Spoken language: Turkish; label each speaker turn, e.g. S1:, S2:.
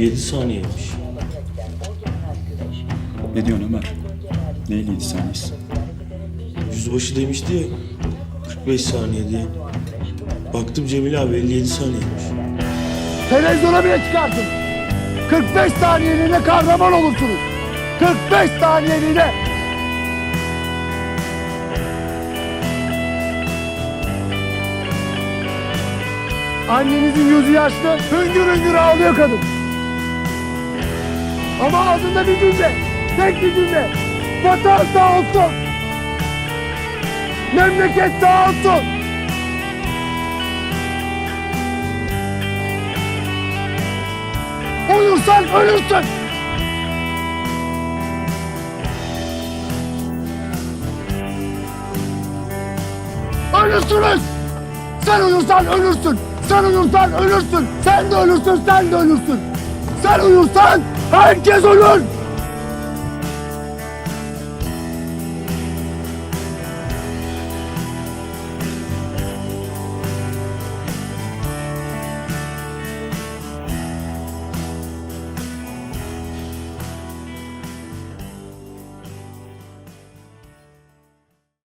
S1: 57 saniyeymiş.
S2: Ne diyorsun Ömer? Neyliydi saniyesi?
S1: Yüzbaşı demişti ya 45 saniye diye. Baktım Cemil abi 57 saniyeymiş.
S3: Televizyona bile çıkartın. 45 saniyeliğine kahraman olursunuz. 45 saniyeliğine. Annenizin yüzü yaşlı, hüngür hüngür ağlıyor kadın. Ama ağzında bir cümle, tek bir cümle. Vatan sağ olsun. Memleket sağ olsun. Uyursan ölürsün. Ölürsünüz. Sen uyursan ölürsün. Sen uyursan ölürsün. Sen de ölürsün, sen de ölürsün. Sen uyursan herkes ölür.